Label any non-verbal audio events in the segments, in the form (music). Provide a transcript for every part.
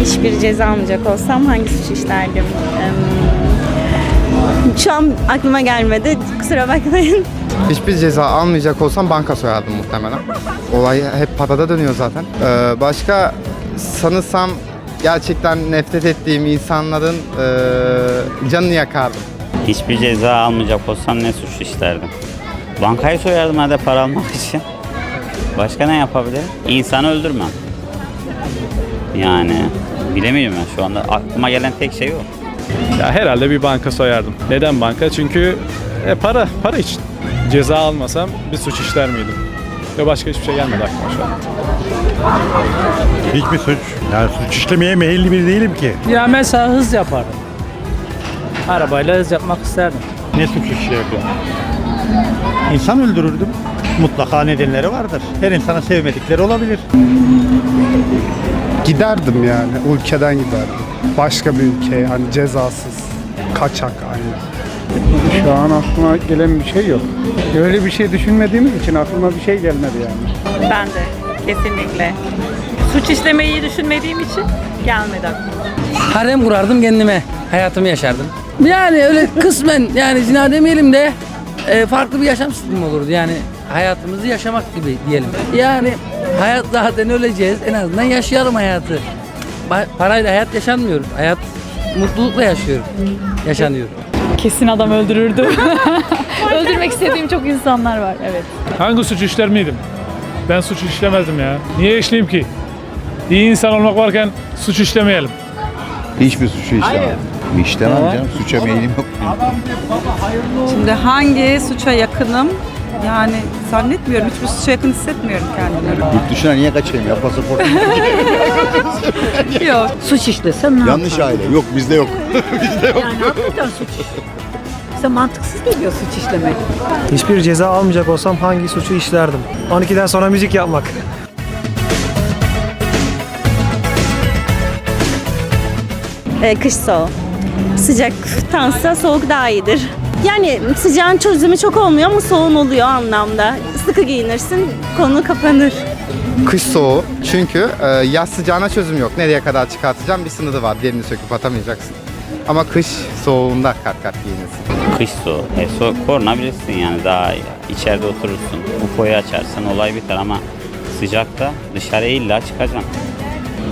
Hiçbir ceza almayacak olsam hangi suç işlerdim? Şu an aklıma gelmedi. Kusura bakmayın. Hiçbir ceza almayacak olsam banka soyardım muhtemelen. Olay hep parada dönüyor zaten. Ee, başka sanırsam gerçekten nefret ettiğim insanların ee, canını yakardım. Hiçbir ceza almayacak olsam ne suç işlerdim? Bankayı soyardım hadi para almak (laughs) için. Başka ne yapabilirim? İnsanı öldürmem. Yani bilemiyorum ben şu anda aklıma gelen tek şey o. Ya herhalde bir banka soyardım. Neden banka? Çünkü e, para, para için. Ceza almasam bir suç işler miydim? Ve başka hiçbir şey gelmedi aklıma şu an. Hiçbir suç. Yani suç işlemeye meyilli bir değilim ki. Ya mesela hız yapardım. Arabayla hız yapmak isterdim. Ne suç işlerdim? İnsan öldürürdüm. Mutlaka nedenleri vardır. Her insana sevmedikleri olabilir. Giderdim yani. Ülkeden giderdim. Başka bir ülkeye hani cezasız. Kaçak aynı. Şu an aklıma gelen bir şey yok. Öyle bir şey düşünmediğimiz için aklıma bir şey gelmedi yani. Ben de kesinlikle. Suç işlemeyi düşünmediğim için gelmedi aklıma. Harem kurardım kendime. Hayatımı yaşardım. Yani öyle kısmen yani zina demeyelim de e, farklı bir yaşam sistemi olurdu. Yani hayatımızı yaşamak gibi diyelim. Yani hayat zaten öleceğiz. En azından yaşayalım hayatı. Ba- parayla hayat yaşanmıyor. Hayat mutlulukla yaşıyor. Yaşanıyor. Kesin adam öldürürdü. (laughs) Öldürmek istediğim çok insanlar var. Evet. Hangi suç işler miydim? Ben suç işlemezdim ya. Niye işleyeyim ki? İyi insan olmak varken suç işlemeyelim. Hiçbir suçu işlemem. İşlemem canım. Suça meyilim yok. Şimdi hangi suça yakınım? Yani zannetmiyorum. Hiçbir suça yakın hissetmiyorum kendimi. Yurt dışına niye kaçayım ya pasaport? (laughs) Yok. Suç işlesem ne Yanlış aile. Yok (laughs) bizde yok. Yani hakikaten suç İşte mantıksız geliyor suç işlemek. Hiçbir ceza almayacak olsam hangi suçu işlerdim? 12'den sonra müzik yapmak. Ee, kış soğuğu. Sıcaktansa soğuk daha iyidir. Yani sıcağın çözümü çok olmuyor ama soğuğun oluyor anlamda. Sıkı giyinirsin, konu kapanır. Kış soğuğu çünkü ee, yaz sıcağına çözüm yok. Nereye kadar çıkartacağım bir sınırı var. Diğerini söküp atamayacaksın. Ama kış soğuğunda kat kat giyinirsin. Kış soğuk. E, soğuk korunabilirsin yani daha içeride oturursun. UFO'yu açarsın olay biter ama sıcakta dışarıya illa çıkacaksın.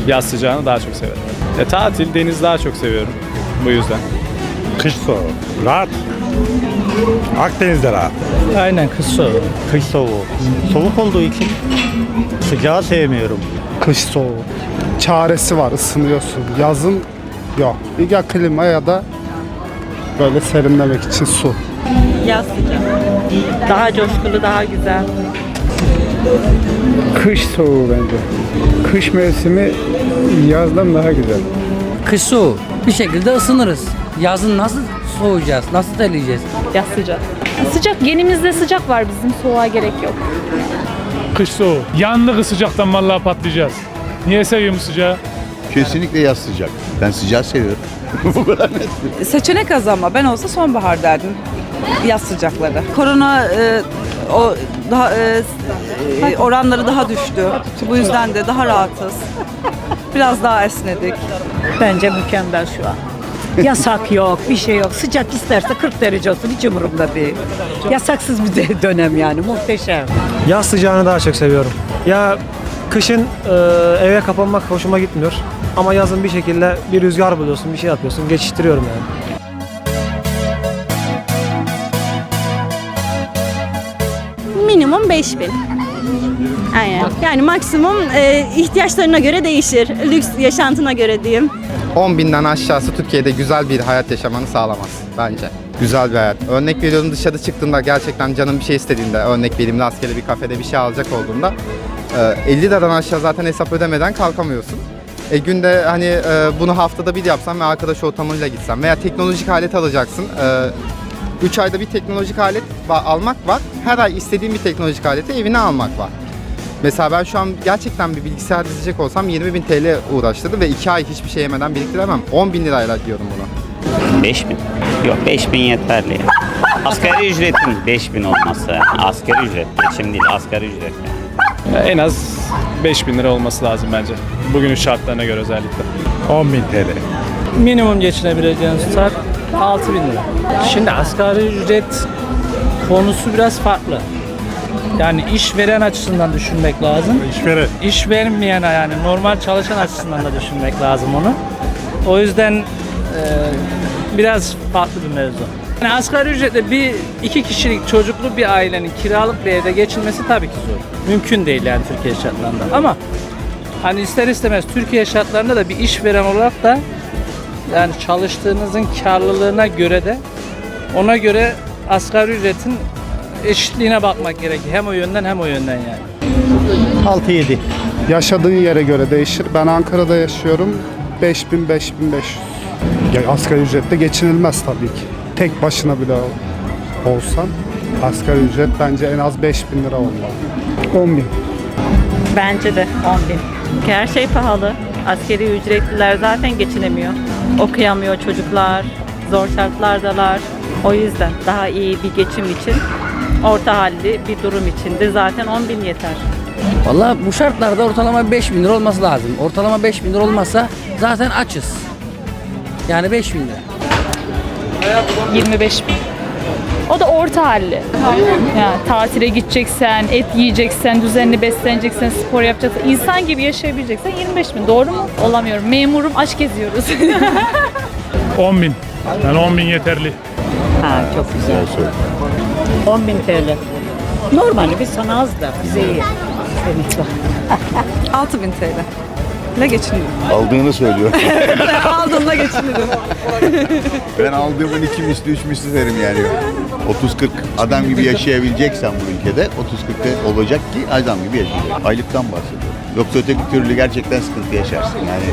Yaz sıcağını daha çok severim. E, tatil, deniz daha çok seviyorum. Bu yüzden. Kış soğuğu. Rahat. Akdeniz'de rahat. Aynen kız soğuğu. Kış soğuğu. Soğuk olduğu için sıcağı sevmiyorum. Kış soğuğu. Çaresi var ısınıyorsun. Yazın yok. Ya klima ya da böyle serinlemek için su. Yaz sıcağı. Daha coşkulu, daha güzel. Kış soğuğu bence. Kış mevsimi yazdan daha güzel. Kış soğuğu. Bir şekilde ısınırız. Yazın nasıl soğuyacağız? Nasıl terleyeceğiz? Yaz sıcağı. Sıcak, genimizde sıcak var bizim. Soğuğa gerek yok. Kış soğuğu. Yandık sıcaktan vallahi patlayacağız. Niye seviyorum sıcağı? Kesinlikle yaz sıcak. Ben sıcağı seviyorum. (laughs) Bu kadar net. Seçenek az ama ben olsa sonbahar derdim. Yaz sıcakları. Korona e, o daha e, e, oranları daha düştü. Bu yüzden de daha rahatız. Biraz daha esnedik. Bence mükemmel şu an. Yasak yok, bir şey yok. Sıcak isterse 40 derece olsun hiç umurumda değil. Yasaksız bir de- dönem yani muhteşem. Yaz sıcağını daha çok seviyorum. Ya kışın e, eve kapanmak hoşuma gitmiyor. Ama yazın bir şekilde bir rüzgar buluyorsun, bir şey yapıyorsun. Geçiştiriyorum yani. Minimum 5000. Aynen. Yani maksimum e, ihtiyaçlarına göre değişir. Lüks yaşantına göre diyeyim. 10 binden aşağısı Türkiye'de güzel bir hayat yaşamanı sağlamaz bence. Güzel bir hayat. Örnek veriyorum dışarı çıktığında gerçekten canın bir şey istediğinde, örnek vereyim rastgele bir kafede bir şey alacak olduğunda e, 50 liradan aşağı zaten hesap ödemeden kalkamıyorsun. E günde hani e, bunu haftada bir yapsam ve arkadaş ortamıyla gitsem veya teknolojik alet alacaksın. 3 ayda bir teknolojik alet almak var. Her ay istediğin bir teknolojik aleti evine almak var. Mesela ben şu an gerçekten bir bilgisayar dizecek olsam 20 bin TL uğraştırdı ve 2 ay hiçbir şey yemeden biriktiremem. 10 bin lirayla diyorum bunu. 5000. Yok 5000 yeterli. Asgari ücretin 5000 olması. Yani. Asgari ücret. Geçim değil asgari ücret yani. Ya en az 5000 lira olması lazım bence. Bugünün şartlarına göre özellikle. 10 bin TL. Minimum geçinebileceğiniz tutar 6 bin lira. Şimdi asgari ücret konusu biraz farklı. Yani işveren açısından düşünmek lazım. İşveren. İş vermeyen yani normal çalışan açısından da düşünmek lazım onu. O yüzden e, biraz farklı bir mevzu. Yani asgari ücretle bir iki kişilik çocuklu bir ailenin kiralık bir evde geçinmesi tabii ki zor. Mümkün değil yani Türkiye şartlarında. Ama hani ister istemez Türkiye şartlarında da bir işveren olarak da yani çalıştığınızın karlılığına göre de ona göre asgari ücretin eşitliğine bakmak gerekir. Hem o yönden hem o yönden yani. 6-7. Yaşadığın yere göre değişir. Ben Ankara'da yaşıyorum. 5000 5500. Ya asgari ücretle geçinilmez tabii ki. Tek başına bile olsan asgari ücret bence en az 5000 lira olmalı. 10 bin. Bence de 10 bin. Her şey pahalı. Askeri ücretliler zaten geçinemiyor. Okuyamıyor çocuklar. Zor şartlardalar. O yüzden daha iyi bir geçim için orta halli bir durum içindir. Zaten 10 bin yeter. Valla bu şartlarda ortalama 5 bin lira olması lazım. Ortalama 5 bin lira olmazsa zaten açız. Yani 5 bin lira. 25 bin. O da orta halli. Yani tatile gideceksen, et yiyeceksen, düzenli besleneceksen, spor yapacaksan, insan gibi yaşayabileceksen 25 bin. Doğru mu? Olamıyorum. Memurum, aç geziyoruz. 10 (laughs) bin. Yani 10 bin yeterli. Ha çok güzel. 10 bin TL. Normalde biz sana az da bize iyi. Evet, bak. 6000 TL. Ne geçinirim? Aldığını söylüyor. (laughs) Aldığımda geçinirim. ben aldığımın iki misli, üç misli derim yani. 30-40 adam gibi yaşayabileceksen bu ülkede 30-40 olacak ki adam gibi yaşayacak. Aylıktan bahsediyorum. Yoksa öteki türlü gerçekten sıkıntı yaşarsın. Yani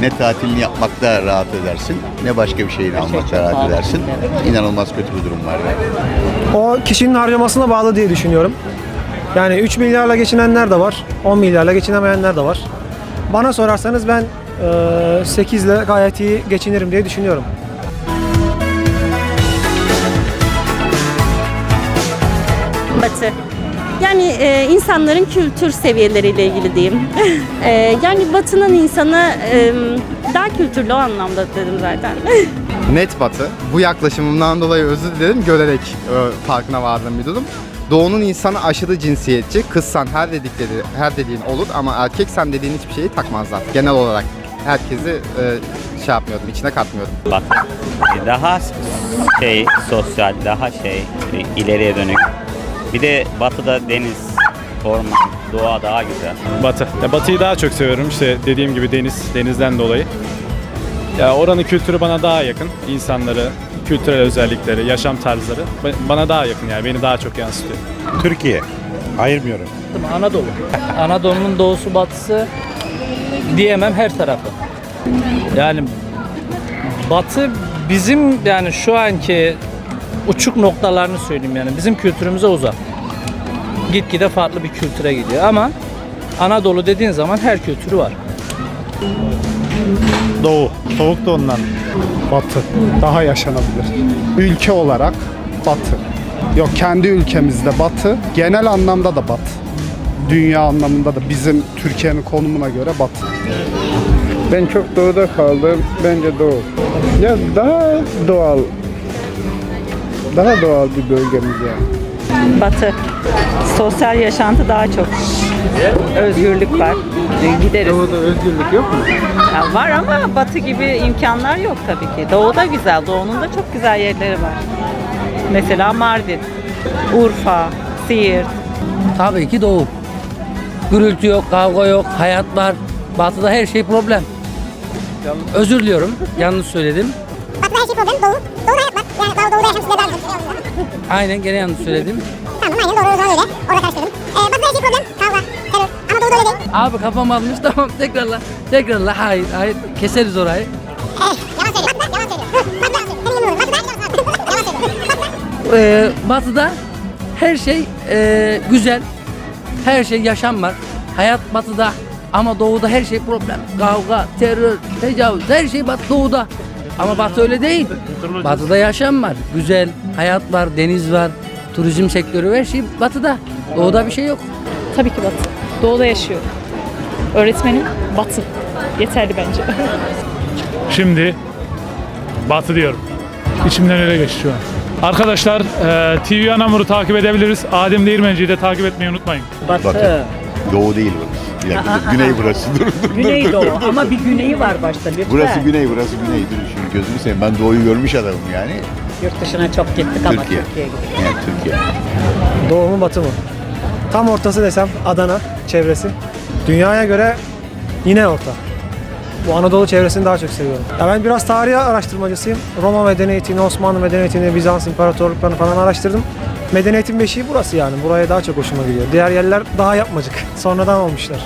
ne tatilini yapmakta rahat edersin ne başka bir şeyini almakta rahat edersin. İnanılmaz kötü bir durum var. O kişinin harcamasına bağlı diye düşünüyorum. Yani 3 milyarla geçinenler de var, 10 milyarla geçinemeyenler de var. Bana sorarsanız ben 8 ile gayet iyi geçinirim diye düşünüyorum. Batı. Yani e, insanların kültür seviyeleriyle ilgili diyeyim. (laughs) E, yani Batı'nın insanı e, daha kültürlü o anlamda dedim zaten. (laughs) Net batı. Bu yaklaşımımdan dolayı özür dilerim görerek e, farkına vardığım bir durum. Doğunun insanı aşırı cinsiyetçi. Kızsan her dedikleri, her dediğin olur ama erkeksen dediğin hiçbir şeyi takmazlar. Genel olarak herkesi e, şey yapmıyordum, içine katmıyordum. Bak daha şey sosyal, daha şey ileriye dönük. Bir de batıda deniz, orman, doğa daha güzel. Batı. Ya Batı'yı daha çok seviyorum. İşte dediğim gibi deniz, denizden dolayı. Ya oranın kültürü bana daha yakın. İnsanları, kültürel özellikleri, yaşam tarzları ba- bana daha yakın yani beni daha çok yansıtıyor. Türkiye. Ayırmıyorum. Anadolu. Anadolu'nun doğusu batısı diyemem her tarafı. Yani batı bizim yani şu anki uçuk noktalarını söyleyeyim yani bizim kültürümüze uzak. Gitgide farklı bir kültüre gidiyor ama Anadolu dediğin zaman her kültürü var. Doğu. Soğuk da ondan. Batı. Daha yaşanabilir. Ülke olarak Batı. Yok kendi ülkemizde Batı. Genel anlamda da Batı. Dünya anlamında da bizim Türkiye'nin konumuna göre Batı. Ben çok doğuda kaldım. Bence doğu. Ya daha doğal. Daha doğal bir bölgemiz yani. Batı. Sosyal yaşantı daha çok. Özgürlük var. Gideriz. Doğuda özgürlük yok mu? Ya var ama batı gibi imkanlar yok tabii ki. Doğuda güzel. Doğunun da çok güzel yerleri var. Mesela Mardin, Urfa, Siirt. Tabii ki doğu. Gürültü yok, kavga yok, hayat var. Batıda her şey problem. Özür diliyorum, yanlış söyledim. Batı'da her şey problem, Doğu. Aynen gene yanlış söyledim. Tamam aynen doğru o zaman öyle. Orada karıştırdım. Ee, Batı'da her şey problem, kavga, terör. Ama Doğu'da öyle değil. Abi kafam almış (laughs) tamam tekrarla. Tekrarla hayır hayır keseriz orayı. Eh, yalan söylüyor. Batı'da yalan söylüyor. Hı, Batı'da yalan söylüyor. Senin yanılıyorsun. Batı'da yalan söylüyor. Ee, batıda her şey ee, güzel. Her şey yaşam var. Hayat batıda ama doğuda her şey problem. Kavga, terör, tecavüz her şey bat doğuda. Ama batı öyle değil. Batıda yaşam var. Güzel, hayat var, deniz var. Turizm sektörü her şey batıda. Doğuda bir şey yok. Tabii ki Batı. Doğuda yaşıyorum. Öğretmenim Batı. yeterli bence. (laughs) Şimdi Batı diyorum. İçimden öyle geçti şu an. Arkadaşlar e, TV Anamur'u takip edebiliriz. Adem Değirmenci'yi de takip etmeyi unutmayın. Batı. Doğu değil burası. Dur. Güney burası. Dur, dur, dur, dur, Güneydoğu dur, dur. ama bir güneyi var başta lütfen. Burası güney, burası güney. Dur şimdi gözünü seveyim. Ben doğuyu görmüş adamım yani. Yurt dışına çok gittik ama Türkiye. Türkiye'ye gittik. Yani Türkiye. Doğu mu batı mı? Tam ortası desem Adana çevresi. Dünyaya göre yine orta. Bu Anadolu çevresini daha çok seviyorum. Ya ben biraz tarih araştırmacısıyım. Roma medeniyetini, Osmanlı medeniyetini, Bizans imparatorluklarını falan araştırdım. Medeniyetin beşiği burası yani. Buraya daha çok hoşuma gidiyor. Diğer yerler daha yapmacık. Sonradan olmuşlar.